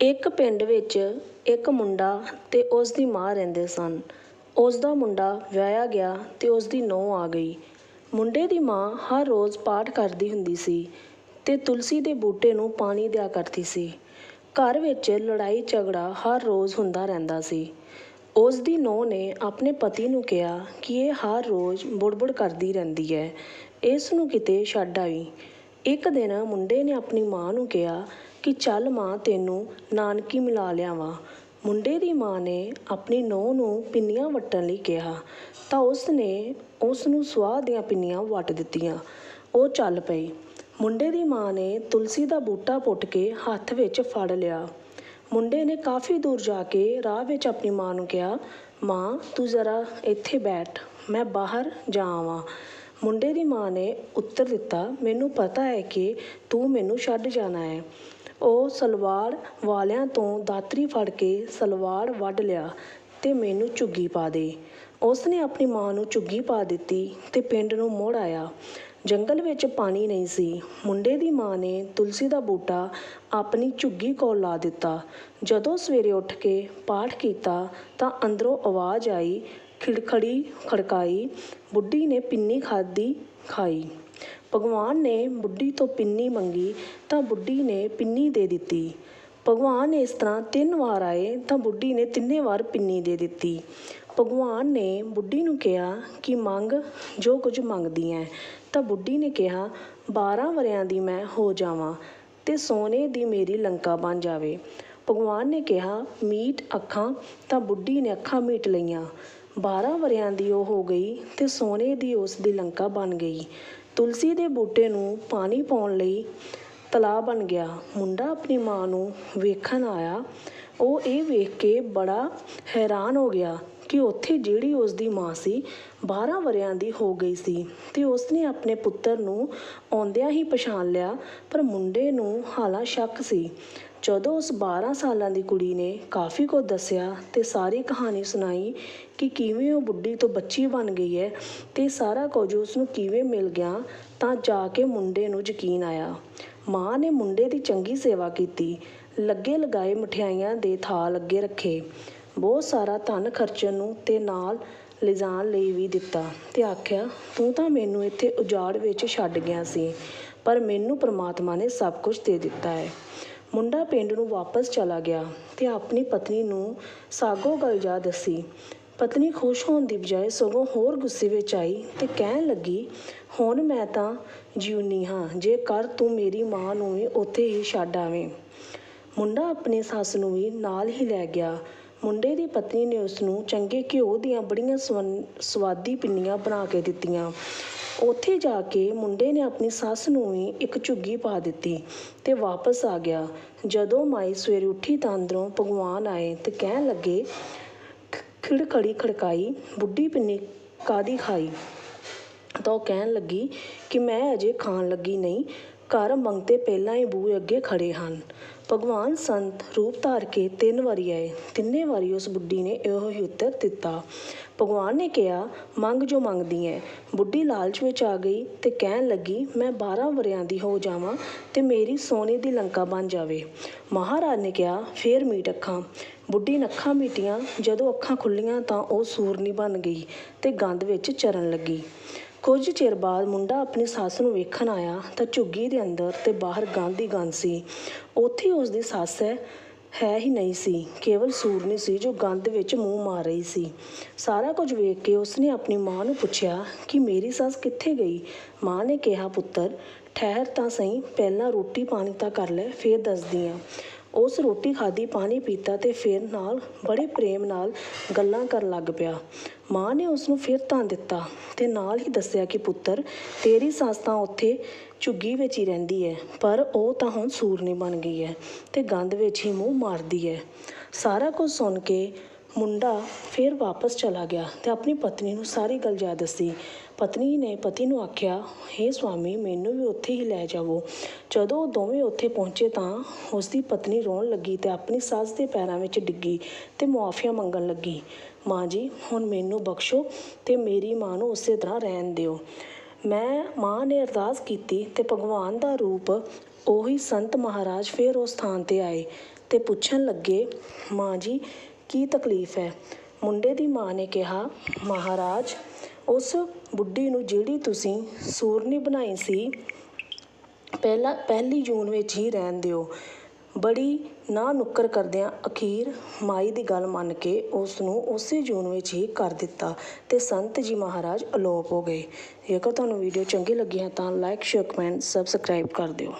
ਇੱਕ ਪਿੰਡ ਵਿੱਚ ਇੱਕ ਮੁੰਡਾ ਅਤੇ ਉਸ ਦੀ ਮਾਂ ਰਹਿੰਦੇ ਸਨ। ਉਸ ਦਾ ਮੁੰਡਾ ਵਿਆਹਿਆ ਗਿਆ ਅਤੇ ਉਸ ਦੀ ਨੂੰਹ ਆ ਗਈ। ਮੁੰਡੇ ਦੀ ਮਾਂ ਹਰ ਰੋਜ਼ ਪਾਠ ਕਰਦੀ ਹੁੰਦੀ ਸੀ ਅਤੇ ਤੁਲਸੀ ਦੇ ਬੂਟੇ ਨੂੰ ਪਾਣੀ ਦਿਆ ਕਰਦੀ ਸੀ। ਘਰ ਵਿੱਚ ਲੜਾਈ ਝਗੜਾ ਹਰ ਰੋਜ਼ ਹੁੰਦਾ ਰਹਿੰਦਾ ਸੀ। ਉਸ ਦੀ ਨੂੰਹ ਨੇ ਆਪਣੇ ਪਤੀ ਨੂੰ ਕਿਹਾ ਕਿ ਇਹ ਹਰ ਰੋਜ਼ ਬੁੜਬੁੜ ਕਰਦੀ ਰਹਿੰਦੀ ਹੈ। ਇਸ ਨੂੰ ਕਿਤੇ ਛੱਡ ਆਈ। ਇੱਕ ਦਿਨ ਮੁੰਡੇ ਨੇ ਆਪਣੀ ਮਾਂ ਨੂੰ ਕਿਹਾ ਕਿ ਚੱਲ ਮਾਂ ਤੈਨੂੰ ਨਾਨਕੀ ਮਿਲਾ ਲਿਆਵਾਂ। ਮੁੰਡੇ ਦੀ ਮਾਂ ਨੇ ਆਪਣੀ ਨੂੰਹ ਨੂੰ ਪਿੰਨੀਆਂ ਵੱਟਣ ਲਈ ਕਿਹਾ। ਤਾਂ ਉਸ ਨੇ ਉਸ ਨੂੰ ਸਵਾਹ ਦੀਆਂ ਪਿੰਨੀਆਂ ਵੱਟ ਦਿੱਤੀਆਂ। ਉਹ ਚੱਲ ਪਈ। ਮੁੰਡੇ ਦੀ ਮਾਂ ਨੇ ਤੁਲਸੀ ਦਾ ਬੂਟਾ ਪੁੱਟ ਕੇ ਹੱਥ ਵਿੱਚ ਫੜ ਲਿਆ। ਮੁੰਡੇ ਨੇ ਕਾਫੀ ਦੂਰ ਜਾ ਕੇ ਰਾਹ ਵਿੱਚ ਆਪਣੀ ਮਾਂ ਨੂੰ ਕਿਹਾ, ਮਾਂ, ਤੂੰ ਜ਼ਰਾ ਇੱਥੇ ਬੈਠ। ਮੈਂ ਬਾਹਰ ਜਾਵਾਂ ਮੁੰਡੇ ਦੀ ਮਾਂ ਨੇ ਉੱਤਰ ਦਿੱਤਾ, ਮੈਨੂੰ ਪਤਾ ਹੈ ਕਿ ਤੂੰ ਮੈਨੂੰ ਛੱਡ ਜਾਣਾ ਹੈ। ਉਹ ਸਲਵਾਰ ਵਾਲਿਆਂ ਤੋਂ ਦਾਤਰੀ ਫੜ ਕੇ ਸਲਵਾਰ ਵੱਢ ਲਿਆ ਅਤੇ ਮੈਨੂੰ ਝੁੱਗੀ ਪਾ ਦੇ। ਉਸ ਨੇ ਆਪਣੀ ਮਾਂ ਨੂੰ ਝੁੱਗੀ ਪਾ ਦਿੱਤੀ ਅਤੇ ਪਿੰਡ ਨੂੰ ਮੁੜ ਆਇਆ। ਜੰਗਲ ਵਿੱਚ ਪਾਣੀ ਨਹੀਂ ਸੀ। ਮੁੰਡੇ ਦੀ ਮਾਂ ਨੇ ਤੁਲਸੀ ਦਾ ਬੂਟਾ ਆਪਣੀ ਝੁੱਗੀ ਕੋਲ ਲਾ ਦਿੱਤਾ। ਜਦੋਂ ਸਵੇਰੇ ਉੱਠ ਕੇ ਪਾਠ ਕੀਤਾ ਤਾਂ ਅੰਦਰੋਂ ਆਵਾਜ਼ ਆਈ, ਖਿੜਖੜੀ ਖੜਕਾਈ, ਬੁੱਢੀ ਨੇ ਪਿੰਨੀ ਖਾਦੀ ਖਾਈ। ਭਗਵਾਨ ਨੇ ਬੁੱਢੀ ਤੋਂ ਪਿੰਨੀ ਮੰਗੀ ਤਾਂ ਬੁੱਢੀ ਨੇ ਪਿੰਨੀ ਦੇ ਦਿੱਤੀ। ਭਗਵਾਨ ਇਸ ਤਰ੍ਹਾਂ ਤਿੰਨ ਵਾਰ ਆਏ ਤਾਂ ਬੁੱਢੀ ਨੇ ਤਿੰਨੇ ਵਾਰ ਪਿੰਨੀ ਦੇ ਦਿੱਤੀ। ਭਗਵਾਨ ਨੇ ਬੁੱਢੀ ਨੂੰ ਕਿਹਾ ਕਿ ਮੰਗ, ਜੋ ਕੁਝ ਮੰਗਦੀ ਹੈ ਤਾਂ ਬੁੱਢੀ ਨੇ ਕਿਹਾ 12 ਵਰਿਆਂ ਦੀ ਮੈਂ ਹੋ ਜਾਵਾਂ ਤੇ ਸੋਨੇ ਦੀ ਮੇਰੀ ਲੰਕਾ ਬਣ ਜਾਵੇ। ਭਗਵਾਨ ਨੇ ਕਿਹਾ, ਮੀਟ, ਅੱਖਾਂ? ਤਾਂ ਬੁੱਢੀ ਨੇ ਅੱਖਾਂ ਮੀਟ ਲਈਆਂ। 12 ਵਰਿਆਂ ਦੀ ਉਹ ਹੋ ਗਈ ਤੇ ਸੋਨੇ ਦੀ ਉਸ ਦੀ ਲੰਕਾ ਬਣ ਗਈ। ਤੁਲਸੀ ਦੇ ਬੂਟੇ ਨੂੰ ਪਾਣੀ ਪਾਉਣ ਲਈ ਤਲਾਅ ਬਣ ਗਿਆ। ਮੁੰਡਾ ਆਪਣੀ ਮਾਂ ਨੂੰ ਵੇਖਣ ਆਇਆ। ਉਹ ਇਹ ਵੇਖ ਕੇ ਬੜਾ ਹੈਰਾਨ ਹੋ ਗਿਆ। ਕਿ ਉੱਥੇ ਜਿਹੜੀ ਉਸ ਦੀ ਮਾਂ ਸੀ 12 ਵਰਿਆਂ ਦੀ ਹੋ ਗਈ ਸੀ ਤੇ ਉਸਨੇ ਆਪਣੇ ਪੁੱਤਰ ਨੂੰ ਆਉਂਦਿਆਂ ਹੀ ਪਛਾਣ ਲਿਆ, ਪਰ ਮੁੰਡੇ ਨੂੰ ਹਾਲਾ ਸ਼ੱਕ ਸੀ। ਜਦੋਂ ਉਸ 12 ਸਾਲਾਂ ਦੀ ਕੁੜੀ ਨੇ ਕਾਫੀ ਕੁਝ ਦੱਸਿਆ ਤੇ ਸਾਰੀ ਕਹਾਣੀ ਸੁਣਾਈ ਕਿ ਕਿਵੇਂ ਉਹ ਬੁੱਢੀ ਤੋਂ ਬੱਚੀ ਬਣ ਗਈ ਹੈ ਤੇ ਸਾਰਾ ਕੁਝ ਉਸ ਨੂੰ ਕਿਵੇਂ ਮਿਲ ਗਿਆ, ਤਾਂ ਜਾ ਕੇ ਮੁੰਡੇ ਨੂੰ ਯਕੀਨ ਆਇਆ। ਮਾਂ ਨੇ ਮੁੰਡੇ ਦੀ ਚੰਗੀ ਸੇਵਾ ਕੀਤੀ ਲੱਗੇ ਲਗਾਏ ਮਠਿਆਈਆਂ ਦੇ ਥਾਲ ਅੱਗੇ ਰੱਖੇ। ਬਹੁਤ ਸਾਰਾ ਧਨ ਖਰਚਣ ਨੂੰ ਤੇ ਨਾਲ ਲਿਜਾਣ ਲਈ ਵੀ ਦਿੱਤਾ ਤੇ ਆਖਿਆ, ਤੂੰ ਤਾਂ ਮੈਨੂੰ ਇੱਥੇ ਉਜਾੜ ਵਿੱਚ ਛੱਡ ਗਿਆ ਸੀ, ਪਰ ਮੈਨੂੰ ਪ੍ਰਮਾਤਮਾ ਨੇ ਸਭ ਕੁਝ ਦੇ ਦਿੱਤਾ ਹੈ। ਮੁੰਡਾ ਪਿੰਡ ਨੂੰ ਵਾਪਸ ਚਲਾ ਗਿਆ ਤੇ ਆਪਣੀ ਪਤਨੀ ਨੂੰ ਸਾਗੋ ਗੱਲ ਜਾ ਦੱਸੀ। ਪਤਨੀ ਖੁਸ਼ ਹੋਣ ਦੀ ਬਜਾਏ ਸਗੋਂ ਹੋਰ ਗੁੱਸੇ ਵਿੱਚ ਆਈ ਤੇ ਕਹਿਣ ਲੱਗੀ, ਹੁਣ ਮੈਂ ਤਾਂ ਜਿਉਣੀ ਹਾਂ ਜੇ ਕਰ ਤੂੰ ਮੇਰੀ ਮਾਂ ਨੂੰ ਵੀ ਉੱਥੇ ਹੀ ਛੱਡ ਆਵੇਂ। ਮੁੰਡਾ ਆਪਣੀ ਸੱਸ ਨੂੰ ਵੀ ਨਾਲ ਹੀ ਲੈ ਗਿਆ। ਮੁੰਡੇ ਦੀ ਪਤਨੀ ਨੇ ਉਸ ਨੂੰ ਚੰਗੇ ਘਿਓ ਦੀਆਂ ਬੜੀਆਂ ਸਵਨ- ਸਵਾਦੀ ਪਿੰਨੀਆਂ ਬਣਾ ਕੇ ਦਿੱਤੀਆਂ। ਉੱਥੇ ਜਾ ਕੇ ਮੁੰਡੇ ਨੇ ਆਪਣੀ ਸੱਸ ਨੂੰ ਵੀ ਇੱਕ ਝੁੱਗੀ ਪਾ ਦਿੱਤੀ ਤੇ ਵਾਪਸ ਆ ਗਿਆ। ਜਦੋਂ ਮਾਈ ਸਵੇਰੇ ਉੱਠੀ ਤਾਂ ਅੰਦਰੋਂ ਭਗਵਾਨ ਆਏ ਤੇ ਕਹਿਣ ਲੱਗੇ ਖਿੜਖੜੀ ਖੜਕਾਈ, ਬੁੱਢੀ ਪਿੰਨੀ ਕਾਦੀ ਖਾਈ? ਤਾਂ ਉਹ ਕਹਿਣ ਲੱਗੀ ਕਿ ਮੈਂ ਅਜੇ ਖਾਣ ਲੱਗੀ ਨਹੀਂ, ਘਰ ਮੰਗਤੇ ਪਹਿਲਾਂ ਹੀ ਬੂਹੇ ਅੱਗੇ ਖੜੇ ਹਨ। ਭਗਵਾਨ ਸੰਤ ਰੂਪ ਧਾਰ ਕੇ ਤਿੰਨ ਵਾਰੀ ਆਏ। ਤਿੰਨੇ ਵਾਰੀ ਉਸ ਬੁੱਢੀ ਨੇ ਇਹੋ ਹੀ ਉੱਤਰ ਦਿੱਤਾ। ਭਗਵਾਨ ਨੇ ਕਿਹਾ, ਮੰਗ ਜੋ ਮੰਗਦੀ ਹੈ ਬੁੱਢੀ ਲਾਲਚ ਵਿੱਚ ਆ ਗਈ ਤੇ ਕਹਿਣ ਲੱਗੀ, ਮੈਂ 12 ਵਰਿਆਂ ਦੀ ਹੋ ਜਾਵਾਂ ਤੇ ਮੇਰੀ ਸੋਨੇ ਦੀ ਲੰਕਾ ਬਣ ਜਾਵੇ। ਮਹਾਰਾਜ ਨੇ ਕਿਹਾ, ਫੇਰ ਮੀਟ ਅੱਖਾਂ। ਬੁੱਢੀ ਨੇ ਅੱਖਾਂ ਮੀਟੀਆਂ। ਜਦੋਂ ਅੱਖਾਂ ਖੁੱਲੀਆਂ ਤਾਂ ਉਹ ਸੂਰਨੀ ਬਣ ਗਈ ਤੇ ਗੰਦ ਵਿੱਚ ਚਰਨ ਲੱਗੀ। ਕੁਝ ਚਿਰ ਬਾਅਦ ਮੁੰਡਾ ਆਪਣੀ ਸੱਸ ਨੂੰ ਵੇਖਣ ਆਇਆ ਤਾਂ ਝੁੱਗੀ ਦੇ ਅੰਦਰ ਤੇ ਬਾਹਰ ਗੰਦ ਹੀ ਗੰਦ ਸੀ। ਉੱਥੇ ਉਸ ਦੀ ਸੱਸ ਹੈ ਹੈ ਹੀ ਨਹੀਂ ਸੀ। ਕੇਵਲ ਸੂਰਨੀ ਸੀ ਜੋ ਗੰਧ ਵਿੱਚ ਮੂੰਹ ਮਾਰ ਰਹੀ ਸੀ। ਸਾਰਾ ਕੁਝ ਵੇਖ ਕੇ ਉਸਨੇ ਆਪਣੀ ਮਾਂ ਨੂੰ ਪੁੱਛਿਆ ਕਿ ਮੇਰੀ ਸੱਸ ਕਿੱਥੇ ਗਈ? ਮਾਂ ਨੇ ਕਿਹਾ, ਪੁੱਤਰ, ਠਹਿਰ ਤਾਂ ਸਹੀ, ਪਹਿਲਾਂ ਰੋਟੀ ਪਾਣੀ ਤਾਂ ਕਰ ਲੈ, ਫੇਰ ਦੱਸਦੀ ਆ। ਉਸ ਰੋਟੀ ਖਾਧੀ, ਪਾਣੀ ਪੀਤਾ ਤੇ ਫਿਰ ਨਾਲ ਬੜੇ ਪ੍ਰੇਮ ਨਾਲ ਗੱਲਾਂ ਕਰਨ ਲੱਗ ਪਿਆ। ਮਾਂ ਨੇ ਉਸ ਨੂੰ ਫਿਰ ਤਾਂ ਦਿੱਤਾ ਤੇ ਨਾਲ ਹੀ ਦੱਸਿਆ ਕਿ, ਪੁੱਤਰ, ਤੇਰੀ ਸੱਸ ਤਾਂ ਉੱਥੇ ਝੁੱਗੀ ਵਿੱਚ ਹੀ ਰਹਿੰਦੀ ਹੈ, ਪਰ ਉਹ ਤਾਂ ਹੁਣ ਸੂਰਨੀ ਬਣ ਗਈ ਹੈ ਤੇ ਗੰਦ ਵਿੱਚ ਹੀ ਮੂੰਹ ਮਾਰਦੀ ਹੈ। ਸਾਰਾ ਕੁਝ ਸੁਣ ਕੇ ਮੁੰਡਾ ਫਿਰ ਵਾਪਸ ਚਲਾ ਗਿਆ ਅਤੇ ਆਪਣੀ ਪਤਨੀ ਨੂੰ ਸਾਰੀ ਗੱਲ ਜਾ ਦੱਸੀ। ਪਤਨੀ ਨੇ ਪਤੀ ਨੂੰ ਆਖਿਆ, ਹੇ ਸੁਆਮੀ ਮੈਨੂੰ ਵੀ ਉੱਥੇ ਹੀ ਲੈ ਜਾਵੋ। ਜਦੋਂ ਉਹ ਦੋਵੇਂ ਉੱਥੇ ਪਹੁੰਚੇ ਤਾਂ ਉਸ ਦੀ ਪਤਨੀ ਰੋਣ ਲੱਗੀ ਅਤੇ ਆਪਣੀ ਸੱਸ ਦੇ ਪੈਰਾਂ ਵਿੱਚ ਡਿੱਗੀ ਅਤੇ ਮੁਆਫੀਆ ਮੰਗਣ ਲੱਗੀ। ਮਾਂ ਜੀ, ਹੁਣ ਮੈਨੂੰ ਬਖਸ਼ੋ ਅਤੇ ਮੇਰੀ ਮਾਂ ਨੂੰ ਉਸੇ ਤਰ੍ਹਾਂ ਰਹਿਣ ਦਿਓ। ਮੈਂ ਮਾਂ ਨੇ ਅਰਦਾਸ ਕੀਤੀ ਅਤੇ ਭਗਵਾਨ ਦਾ ਰੂਪ ਉਹੀ ਸੰਤ ਮਹਾਰਾਜ ਫਿਰ ਉਸ ਥਾਂ ਤੇ ਆਏ ਅਤੇ ਪੁੱਛਣ ਲੱਗੇ, ਮਾਂ ਜੀ ਕੀ ਤਕਲੀਫ ਹੈ? ਮੁੰਡੇ ਦੀ ਮਾਂ ਨੇ ਕਿਹਾ, ਮਹਾਰਾਜ, ਉਸ ਬੁੱਢੀ ਨੂੰ ਜਿਹੜੀ ਤੁਸੀਂ ਸੂਰਨੀ ਬਣਾਈ ਸੀ, ਪਹਿਲਾਂ, ਪਹਿਲੀ ਜੂਨ ਵਿੱਚ ਹੀ ਰਹਿਣ ਦਿਓ। ਬੜੀ ਨਾ ਨੁੱਕਰ ਕਰਦਿਆਂ ਅਖੀਰ ਮਾਈ ਦੀ ਗੱਲ ਮੰਨ ਕੇ ਉਸ ਨੂੰ ਉਸੇ ਜੂਨ ਵਿੱਚ ਹੀ ਕਰ ਦਿੱਤਾ ਤੇ ਸੰਤ ਜੀ ਮਹਾਰਾਜ ਅਲੋਪ ਹੋ ਗਏ। ਜੇਕਰ ਤੁਹਾਨੂੰ ਵੀਡੀਓ ਚੰਗੀ ਲੱਗੀ ਹੈ ਤਾਂ ਲਾਈਕ, ਸ਼ੇਅਰ, ਕਮੈਂਟ, ਸਬਸਕ੍ਰਾਈਬ ਕਰ ਦਿਓ।